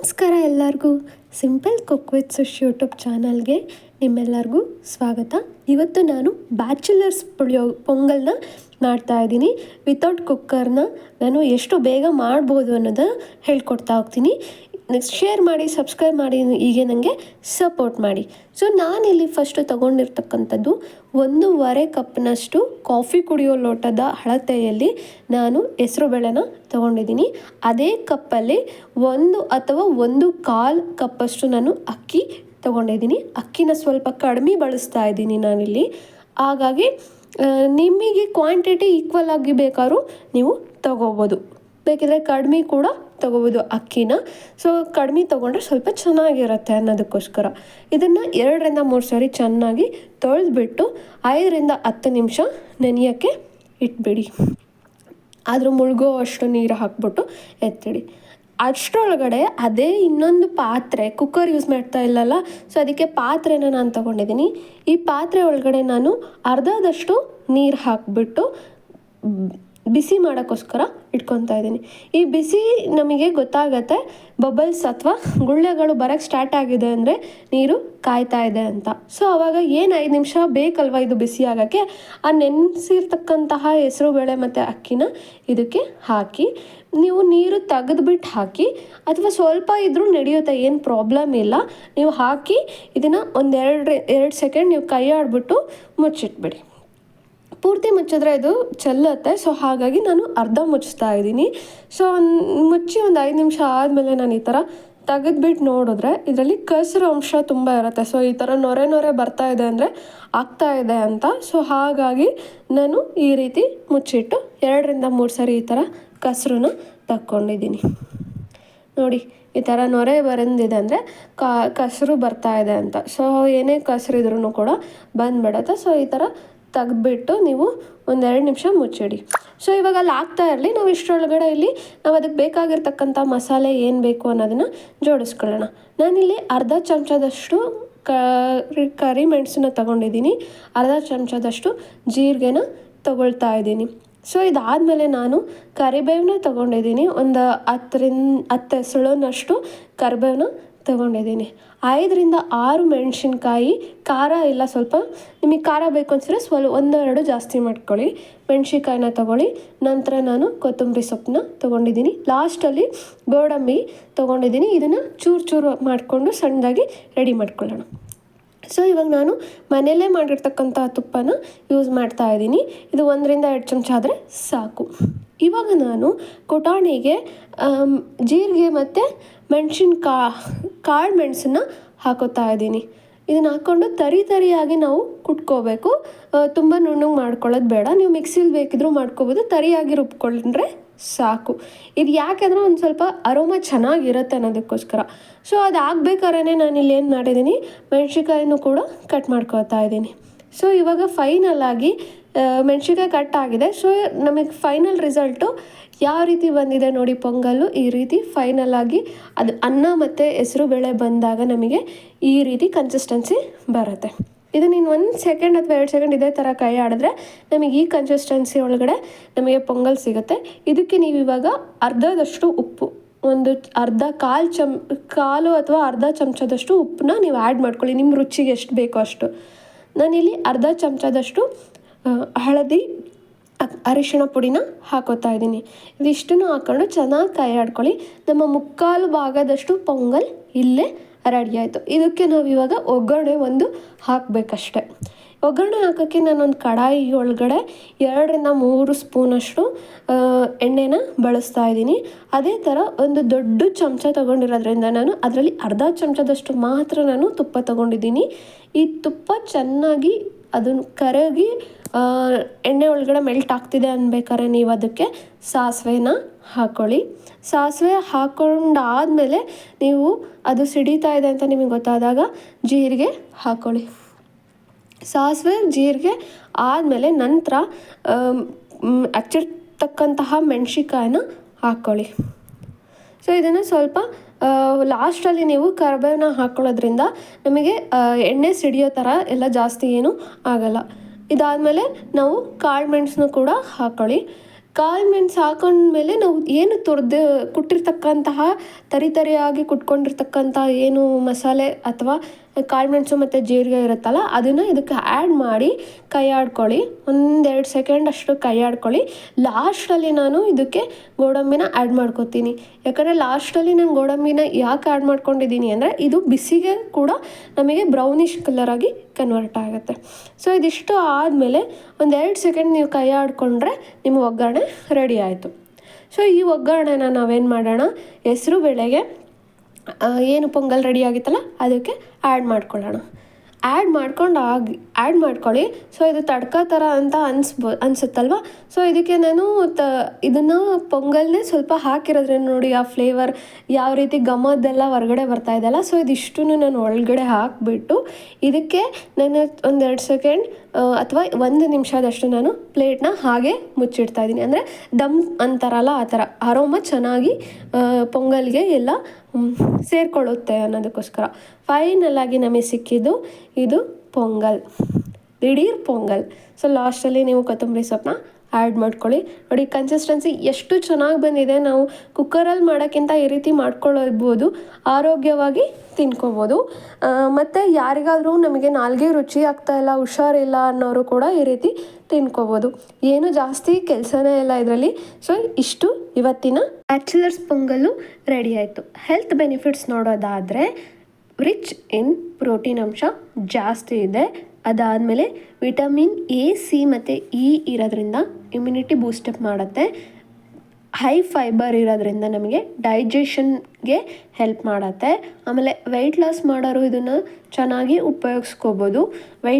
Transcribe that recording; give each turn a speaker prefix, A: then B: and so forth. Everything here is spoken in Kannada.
A: ನಮಸ್ಕಾರ ಎಲ್ಲರಿಗೂ. Simple cook with Sush YouTube ಚಾನಲ್ಗೆ ನಿಮ್ಮೆಲ್ಲರಿಗೂ ಸ್ವಾಗತ. ಇವತ್ತು ನಾನು ಬ್ಯಾಚುಲರ್ಸ್ ಪುಳಿಯೋ, ಪೊಂಗಲ್ನ ಮಾಡ್ತಾ ಇದ್ದೀನಿ. ವಿತೌಟ್ ಕುಕ್ಕರ್ನ ನಾನು ಎಷ್ಟು ಬೇಗ ಮಾಡ್ಬೋದು ಅನ್ನೋದನ್ನ ಹೇಳ್ಕೊಡ್ತಾ ಹೋಗ್ತೀನಿ. ನೆಕ್ಸ್ಟ್ ಶೇರ್ ಮಾಡಿ, ಸಬ್ಸ್ಕ್ರೈಬ್ ಮಾಡಿ, ಹೀಗೆ ನನಗೆ ಸಪೋರ್ಟ್ ಮಾಡಿ. ಸೊ ನಾನಿಲ್ಲಿ ಫಸ್ಟು ತೊಗೊಂಡಿರ್ತಕ್ಕಂಥದ್ದು ಒಂದೂವರೆ ಕಪ್ನಷ್ಟು ಕಾಫಿ ಕುಡಿಯೋ ಲೋಟದ ಅಳತೆಯಲ್ಲಿ ನಾನು ಹೆಸರು ಬೇಳೆನ ತೊಗೊಂಡಿದ್ದೀನಿ. ಅದೇ ಕಪ್ಪಲ್ಲಿ ಒಂದು ಅಥವಾ ಒಂದು ಕಾಲು ಕಪ್ಪಷ್ಟು ನಾನು ಅಕ್ಕಿ ತೊಗೊಂಡಿದ್ದೀನಿ. ಅಕ್ಕಿನ ಸ್ವಲ್ಪ ಕಡಿಮೆ ಬಳಸ್ತಾ ಇದ್ದೀನಿ ನಾನಿಲ್ಲಿ. ಹಾಗಾಗಿ ನಿಮಗೆ ಕ್ವಾಂಟಿಟಿ ಈಕ್ವಲ್ ಆಗಿ ಬೇಕಾದ್ರೂ ನೀವು ತಗೋಬೋದು. ಬೇಕಿದ್ರೆ ಕಡಿಮೆ ಕೂಡ ತಗೋಬೋದು ಅಕ್ಕಿನ. ಸೊ ಕಡಿಮೆ ತೊಗೊಂಡ್ರೆ ಸ್ವಲ್ಪ ಚೆನ್ನಾಗಿರುತ್ತೆ ಅನ್ನೋದಕ್ಕೋಸ್ಕರ. ಇದನ್ನು ಎರಡರಿಂದ ಮೂರು ಸಾರಿ ಚೆನ್ನಾಗಿ ತೊಳೆದ್ಬಿಟ್ಟು ಐದರಿಂದ ಹತ್ತು ನಿಮಿಷ ನೆನೆಯೋಕ್ಕೆ ಇಟ್ಬಿಡಿ. ಆದರೂ ಮುಳುಗೋ ಅಷ್ಟು ನೀರು ಹಾಕ್ಬಿಟ್ಟು ಎತ್ತಿಡಿ. ಅಷ್ಟರೊಳಗಡೆ ಅದೇ ಇನ್ನೊಂದು ಪಾತ್ರೆ ಕುಕ್ಕರ್ ಯೂಸ್ ಮಾಡ್ತಾ ಇಲ್ಲಲ್ಲ? ಸೊ ಅದಕ್ಕೆ ಪಾತ್ರೆನ ನಾನು ತೊಗೊಂಡಿದ್ದೀನಿ. ಈ ಪಾತ್ರೆ ಒಳಗಡೆ ನಾನು ಅರ್ಧದಷ್ಟು ನೀರು ಹಾಕಿಬಿಟ್ಟು ಬಿಸಿ ಮಾಡೋಕ್ಕೋಸ್ಕರ ಇಟ್ಕೊತಾ ಇದ್ದೀನಿ. ಈ ಬಿಸಿ ನಮಗೆ ಗೊತ್ತಾಗತ್ತೆ ಬಬಲ್ಸ್ ಅಥವಾ ಗುಳ್ಳೆಗಳು ಬರೋಕ್ಕೆ ಸ್ಟಾರ್ಟ್ ಆಗಿದೆ ಅಂದರೆ ನೀರು ಕಾಯ್ತಾ ಇದೆ ಅಂತ. ಸೊ ಅವಾಗ ಏನು ಐದು ನಿಮಿಷ ಬೇಕಲ್ವ ಇದು ಬಿಸಿ ಆಗೋಕ್ಕೆ? ಆ ನೆನೆಸಿರ್ತಕ್ಕಂತಹ ಹೆಸರು ಬೇಳೆ ಮತ್ತು ಅಕ್ಕಿನ ಇದಕ್ಕೆ ಹಾಕಿ, ನೀವು ನೀರು ತೆಗೆದುಬಿಟ್ಟು ಹಾಕಿ, ಅಥವಾ ಸ್ವಲ್ಪ ಇದ್ರೂ ನಡೆಯುತ್ತೆ, ಏನು ಪ್ರಾಬ್ಲಮ್ ಇಲ್ಲ. ನೀವು ಹಾಕಿ, ಇದನ್ನು ಒಂದೆರಡು, ಎರಡು ಸೆಕೆಂಡ್ ನೀವು ಕೈ ಆಡಿಬಿಟ್ಟು ಮುಚ್ಚಿಟ್ಬಿಡಿ. ಪೂರ್ತಿ ಮುಚ್ಚಿದ್ರೆ ಇದು ಚೆಲ್ಲತ್ತೆ. ಸೊ ಹಾಗಾಗಿ ನಾನು ಅರ್ಧ ಮುಚ್ಚ್ತಾ ಇದ್ದೀನಿ. ಸೊ ಒಂದು ಮುಚ್ಚಿ ಒಂದು ಐದು ನಿಮಿಷ ಆದಮೇಲೆ ನಾನು ಈ ಥರ ತೆಗೆದ್ಬಿಟ್ಟು ನೋಡಿದ್ರೆ ಇದರಲ್ಲಿ ಕಸರು ಅಂಶ ತುಂಬ ಇರುತ್ತೆ. ಸೊ ಈ ಥರ ನೊರೆ ನೊರೆ ಬರ್ತಾ ಇದೆ ಅಂದರೆ ಆಗ್ತಾ ಇದೆ ಅಂತ. ಸೊ ಹಾಗಾಗಿ ನಾನು ಈ ರೀತಿ ಮುಚ್ಚಿಟ್ಟು ಎರಡರಿಂದ ಮೂರು ಸರಿ ಈ ಥರ ಕಸರನ್ನ ತಕ್ಕೊಂಡಿದ್ದೀನಿ. ನೋಡಿ, ಈ ಥರ ನೊರೆ ಬರೆದಿದೆ ಅಂದರೆ ಕಸರು ಬರ್ತಾ ಇದೆ ಅಂತ. ಸೊ ಏನೇ ಕಸರಿದ್ರೂ ಕೂಡ ಬಂದ್ಬಿಡತ್ತೆ. ಸೊ ಈ ಥರ ತೆಗ್ದ್ಬಿಟ್ಟು ನೀವು ಒಂದೆರಡು ನಿಮಿಷ ಮುಚ್ಚಿಡಿ. ಸೊ ಇವಾಗ ಅಲ್ಲಿ ಆಗ್ತಾ ಇರಲಿ. ನಾವು ಇಷ್ಟರೊಳಗಡೆ ಇಲ್ಲಿ ನಾವು ಅದಕ್ಕೆ ಬೇಕಾಗಿರ್ತಕ್ಕಂಥ ಮಸಾಲೆ ಏನು ಬೇಕು ಅನ್ನೋದನ್ನು ಜೋಡಿಸ್ಕೊಳ್ಳೋಣ. ನಾನಿಲ್ಲಿ ಅರ್ಧ ಚಮಚದಷ್ಟು ಕರಿ ಮೆಣಸನ್ನ ತಗೊಂಡಿದ್ದೀನಿ. ಅರ್ಧ ಚಮಚದಷ್ಟು ಜೀರಿಗೆನ ತಗೊಳ್ತಾ ಇದ್ದೀನಿ. ಸೊ ಇದಾದಮೇಲೆ ನಾನು ಕರಿಬೇವನ್ನ ತಗೊಂಡಿದ್ದೀನಿ. ಒಂದು ಹತ್ತರಿಂದ, ಹತ್ತು ಎಸಳುನಷ್ಟು ಕರಿಬೇವನ್ನ ತೊಗೊಂಡಿದ್ದೀನಿ. ಐದರಿಂದ ಆರು ಮೆಣಸಿನ್ಕಾಯಿ, ಖಾರ ಇಲ್ಲ ಸ್ವಲ್ಪ. ನಿಮಗೆ ಖಾರ ಬೇಕು ಅನ್ಸಿದ್ರೆ ಸ್ವಲ್ಪ ಒಂದೆರಡು ಜಾಸ್ತಿ ಮಾಡ್ಕೊಳ್ಳಿ. ಮೆಣಸಿನ್ಕಾಯಿನ ತೊಗೊಳ್ಳಿ. ನಂತರ ನಾನು ಕೊತ್ತಂಬರಿ ಸೊಪ್ಪನ್ನ ತೊಗೊಂಡಿದ್ದೀನಿ. ಲಾಸ್ಟಲ್ಲಿ ಗೋಡಂಬಿ ತೊಗೊಂಡಿದ್ದೀನಿ. ಇದನ್ನು ಚೂರು ಚೂರು ಮಾಡಿಕೊಂಡು ಸಣ್ಣದಾಗಿ ರೆಡಿ ಮಾಡ್ಕೊಳ್ಳೋಣ. ಸೊ ಇವಾಗ ನಾನು ಮನೆಯಲ್ಲೇ ಮಾಡಿರ್ತಕ್ಕಂಥ ತುಪ್ಪನ ಯೂಸ್ ಮಾಡ್ತಾ ಇದ್ದೀನಿ. ಇದು ಒಂದರಿಂದ ಎರಡು ಚಮಚ ಆದರೆ ಸಾಕು. ಇವಾಗ ನಾನು ಕೊಟಾಣಿಗೆ ಜೀರಿಗೆ ಮತ್ತು ಮೆಣಸಿನ್ಕಾ ಕಾಳು ಮೆಣಸನ್ನ ಹಾಕೋತಾ ಇದ್ದೀನಿ. ಇದನ್ನು ಹಾಕ್ಕೊಂಡು ತರಿ ತರಿಯಾಗಿ ನಾವು ಕುಟ್ಕೋಬೇಕು. ತುಂಬ ನುಣ್ಣಗೆ ಮಾಡ್ಕೊಳ್ಳೋದು ಬೇಡ. ನೀವು ಮಿಕ್ಸಿಲಿ ಬೇಕಿದ್ರೂ ಮಾಡ್ಕೋಬೋದು. ತರಿಯಾಗಿ ರುಬ್ಕೊಂಡ್ರೆ ಸಾಕು. ಇದು ಯಾಕೆಂದ್ರೆ ಒಂದು ಸ್ವಲ್ಪ ಅರೋಮ ಚೆನ್ನಾಗಿರುತ್ತೆ ಅನ್ನೋದಕ್ಕೋಸ್ಕರ. ಸೊ ಅದು ನಾನು ಇಲ್ಲಿ ಏನು ಮಾಡಿದ್ದೀನಿ, ಮೆಣಸಿನ್ಕಾಯಿನೂ ಕೂಡ ಕಟ್ ಮಾಡ್ಕೊತಾ ಇದ್ದೀನಿ. ಸೊ, ಇವಾಗ ಫೈನಲ್ ಆಗಿ ಮೆಣಸಿನ್ಕಾಯಿ ಕಟ್ ಆಗಿದೆ. ಸೊ ನಮಗೆ ಫೈನಲ್ ರಿಸಲ್ಟು ಯಾವ ರೀತಿ ಬಂದಿದೆ ನೋಡಿ ಪೊಂಗಲ್ಲು. ಈ ರೀತಿ ಫೈನಲ್ ಅದು ಅನ್ನ ಮತ್ತು ಹೆಸರು ಬೇಳೆ ಬಂದಾಗ ನಮಗೆ ಈ ರೀತಿ ಕನ್ಸಿಸ್ಟೆನ್ಸಿ ಬರುತ್ತೆ. ಇದು ನೀನು ಒಂದು ಸೆಕೆಂಡ್ ಅಥವಾ ಎರಡು ಸೆಕೆಂಡ್ ಇದೇ ಥರ ಕೈ ಆಡಿದ್ರೆ ನಮಗೆ ಈ ಕನ್ಸಿಸ್ಟೆನ್ಸಿ ಒಳಗಡೆ ನಮಗೆ ಪೊಂಗಲ್ ಸಿಗುತ್ತೆ. ಇದಕ್ಕೆ ನೀವು ಇವಾಗ ಅರ್ಧದಷ್ಟು ಉಪ್ಪು, ಒಂದು ಅರ್ಧ ಕಾಲು ಚಮ್, ಕಾಲು ಅಥವಾ ಅರ್ಧ ಚಮಚದಷ್ಟು ಉಪ್ಪನ್ನ ನೀವು ಆ್ಯಡ್ ಮಾಡ್ಕೊಳ್ಳಿ. ನಿಮ್ಮ ರುಚಿಗೆ ಎಷ್ಟು ಬೇಕೋ ಅಷ್ಟು. ನಾನಿಲ್ಲಿ ಅರ್ಧ ಚಮಚದಷ್ಟು ಹಳದಿ ಅರಿಶಿಣ ಪುಡಿನ ಹಾಕೋತಾ ಇದ್ದೀನಿ. ಇದಿಷ್ಟನ್ನು ಹಾಕ್ಕೊಂಡು ಚೆನ್ನಾಗಿ ಕೈ ಆಡ್ಕೊಳ್ಳಿ ನಮ್ಮ ಮುಕ್ಕಾಲು ಭಾಗದಷ್ಟು ಪೊಂಗಲ್ ಇಲ್ಲೇ ರೆಡಿ ಆಯಿತು. ಇದಕ್ಕೆ ನಾವು ಇವಾಗ ಒಗ್ಗರಣೆ ಒಂದು ಹಾಕಬೇಕಷ್ಟೆ. ಒಗ್ಗರಣೆ ಹಾಕೋಕ್ಕೆ ನಾನೊಂದು ಕಡಾಯಿ ಒಳಗಡೆ ಎರಡರಿಂದ ಮೂರು ಸ್ಪೂನಷ್ಟು ಎಣ್ಣೆನ ಬಳಸ್ತಾ ಇದ್ದೀನಿ. ಅದೇ ಥರ ಒಂದು ದೊಡ್ಡ ಚಮಚ ತೊಗೊಂಡಿರೋದ್ರಿಂದ ನಾನು ಅದರಲ್ಲಿ ಅರ್ಧ ಚಮಚದಷ್ಟು ಮಾತ್ರ ನಾನು ತುಪ್ಪ ತೊಗೊಂಡಿದ್ದೀನಿ. ಈ ತುಪ್ಪ ಚೆನ್ನಾಗಿ ಅದನ್ನು ಕರಗಿ ಎಣ್ಣೆ ಒಳಗಡೆ ಮೆಲ್ಟ್ ಆಗ್ತಿದೆ ಅನ್ಬೇಕಾದ್ರೆ ನೀವು ಅದಕ್ಕೆ ಸಾಸಿವೆನ ಹಾಕ್ಕೊಳ್ಳಿ ಸಾಸಿವೆ ಹಾಕ್ಕೊಂಡಾದಮೇಲೆ ನೀವು ಅದು ಸಿಡಿತಾ ಇದೆ ಅಂತ ನಿಮಗೆ ಗೊತ್ತಾದಾಗ ಜೀರಿಗೆ ಹಾಕ್ಕೊಳ್ಳಿ ಸಾಸಿವೆ ಜೀರಿಗೆ ಆದಮೇಲೆ ನಂತರ ಹಚ್ಚಿರ್ತಕ್ಕಂತಹ ಮೆಣಸಿಕಾಯಿನ ಹಾಕ್ಕೊಳ್ಳಿ ಸೊ ಇದನ್ನು ಸ್ವಲ್ಪ ಲಾಸ್ಟಲ್ಲಿ ನೀವು ಕರ್ಬೇವನ್ನ ಹಾಕ್ಕೊಳ್ಳೋದ್ರಿಂದ ನಮಗೆ ಎಣ್ಣೆ ಸಿಡಿಯೋ ಥರ ಎಲ್ಲ ಜಾಸ್ತಿ ಏನೂ ಆಗಲ್ಲ. ಇದಾದಮೇಲೆ ನಾವು ಕಾಳು ಮೆಣಸನ್ನು ಕೂಡ ಹಾಕೊಳ್ಳಿ. ಕಾಳು ಮೆಣಸು ಹಾಕೊಂಡ್ಮೇಲೆ ನಾವು ಏನು ತುರ್ದು ಕುಟ್ಟಿರ್ತಕ್ಕಂತಹ ತರಿತರಿಯಾಗಿ ಕುಟ್ಕೊಂಡಿರ್ತಕ್ಕಂಥ ಏನು ಮಸಾಲೆ ಅಥವಾ ಕಾಳುಮೆಣಸು ಮತ್ತು ಜೀರಿಗೆ ಇರುತ್ತಲ್ಲ, ಅದನ್ನು ಇದಕ್ಕೆ ಆ್ಯಡ್ ಮಾಡಿ ಕೈ ಆಡ್ಕೊಳ್ಳಿ ಒಂದೆರಡು ಸೆಕೆಂಡ್ ಅಷ್ಟು ಕೈ ಆಡ್ಕೊಳ್ಳಿ ಲಾಸ್ಟಲ್ಲಿ ನಾನು ಇದಕ್ಕೆ ಗೋಡಂಬಿನ ಆ್ಯಡ್ ಮಾಡ್ಕೊತೀನಿ. ಯಾಕಂದರೆ ಲಾಸ್ಟಲ್ಲಿ ನಾನು ಗೋಡಂಬಿನ ಯಾಕೆ ಆ್ಯಡ್ ಮಾಡ್ಕೊಂಡಿದ್ದೀನಿ ಅಂದರೆ, ಇದು ಬಿಸಿಗೆ ಕೂಡ ನಮಗೆ ಬ್ರೌನಿಷ್ ಕಲರಾಗಿ ಕನ್ವರ್ಟ್ ಆಗುತ್ತೆ. ಸೊ ಇದಿಷ್ಟು ಆದಮೇಲೆ ಒಂದೆರಡು ಸೆಕೆಂಡ್ ನೀವು ಕೈ ಆಡಿಕೊಂಡ್ರೆ ನಿಮ್ಮ ಒಗ್ಗರಣೆ ರೆಡಿ ಆಯಿತು. ಸೊ ಈ ಒಗ್ಗರಣೆನ ನಾವೇನು ಮಾಡೋಣ? ಹೆಸರು, ಬೇಳೆಗೆ ಏನು ಪೊಂಗಲ್ ರೆಡಿ ಆಗಿತ್ತಲ್ಲ, ಅದಕ್ಕೆ ಆ್ಯಡ್ ಮಾಡ್ಕೊಳ್ಳೋಣ. ಆ್ಯಡ್ ಮಾಡ್ಕೊಂಡು ಆಗಿ ಆ್ಯಡ್ ಮಾಡ್ಕೊಳ್ಳಿ. ಸೊ ಇದು ತಡ್ಕ ಥರ ಅಂತ ಅನ್ಸ್ಬೋ, ಅನಿಸುತ್ತಲ್ವ? ಸೊ ಇದಕ್ಕೆ ನಾನು ತ, ಇದನ್ನು ಪೊಂಗಲ್ನೇ ಸ್ವಲ್ಪ ಹಾಕಿರೋದ್ರೆ ನೋಡಿ, ಆ ಫ್ಲೇವರ್ ಯಾವ ರೀತಿ ಘಮದ್ದೆಲ್ಲ ಹೊರಗಡೆ ಬರ್ತಾ ಇದೆಯಲ್ಲ ಸೊ ಇದಿಷ್ಟು ನಾನು ಒಳಗಡೆ ಹಾಕಿಬಿಟ್ಟು, ಇದಕ್ಕೆ ನಾನು ಒಂದೆರಡು ಸೆಕೆಂಡ್ ಅಥವಾ ಒಂದು ನಿಮಿಷದಷ್ಟು ನಾನು ಪ್ಲೇಟ್ನ ಹಾಗೆ ಮುಚ್ಚಿಡ್ತಾ ಇದ್ದೀನಿ. ಅಂದರೆ ದಮ್ ಅಂತಾರಲ್ಲ ಆ ಥರ. ಅರೋಮ ಚೆನ್ನಾಗಿ ಪೊಂಗಲ್ಗೆ ಎಲ್ಲ ಸೇರಿಕೊಳ್ಳುತ್ತೆ ಅನ್ನೋದಕ್ಕೋಸ್ಕರ. ಫೈನಲಾಗಿ ನಮಗೆ ಸಿಕ್ಕಿದ್ದು ಇದು ಪೊಂಗಲ್. ದಿಢೀರ್ ಪೊಂಗಲ್. ಸೊ ಲಾಸ್ಟಲ್ಲಿ ನೀವು ಕೊತ್ತಂಬರಿ ಸೊಪ್ಪನ್ನ ಆ್ಯಡ್ ಮಾಡ್ಕೊಳ್ಳಿ. ನೋಡಿ ಕನ್ಸಿಸ್ಟೆನ್ಸಿ ಎಷ್ಟು ಚೆನ್ನಾಗಿ ಬಂದಿದೆ. ನಾವು ಕುಕ್ಕರಲ್ಲಿ ಮಾಡೋಕ್ಕಿಂತ ಈ ರೀತಿ ಮಾಡ್ಕೊಳ್ಬೋದು ಆರೋಗ್ಯವಾಗಿ ತಿನ್ಕೋಬೋದು. ಮತ್ತು ಯಾರಿಗಾದರೂ ನಮಗೆ ನಾಲ್ಗೆ ರುಚಿ ಆಗ್ತಾ ಇಲ್ಲ, ಹುಷಾರಿಲ್ಲ ಅನ್ನೋರು ಕೂಡ ಈ ರೀತಿ ತಿನ್ಕೋಬೋದು. ಏನು ಜಾಸ್ತಿ ಕೆಲಸನೇ ಇಲ್ಲ ಇದರಲ್ಲಿ. ಸೊ ಇಷ್ಟು ಇವತ್ತಿನ ಬ್ಯಾಚುಲರ್ಸ್ ಪೊಂಗಲ್ಲು ರೆಡಿ ಆಯಿತು. ಹೆಲ್ತ್ ಬೆನಿಫಿಟ್ಸ್ ನೋಡೋದಾದರೆ ರಿಚ್ ಇನ್ ಪ್ರೋಟೀನ್ ಅಂಶ ಜಾಸ್ತಿ ಇದೆ. ಅದಾದಮೇಲೆ ವಿಟಮಿನ್ ಎ, ಸಿ ಮತ್ತು ಇ ಇರೋದ್ರಿಂದ ಇಮ್ಯುನಿಟಿ ಬೂಸ್ಟಪ್ ಮಾಡುತ್ತೆ. ಹೈ ಫೈಬರ್ ಇರೋದ್ರಿಂದ ನಮಗೆ ಡೈಜೆಷನ್ಗೆ ಹೆಲ್ಪ್ ಮಾಡುತ್ತೆ. ಆಮೇಲೆ ವೆಯ್ಟ್ ಲಾಸ್ ಮಾಡೋರು ಇದನ್ನು ಚೆನ್ನಾಗಿ ಉಪಯೋಗಿಸ್ಕೋಬೋದು. ವೆಯ್ಟ್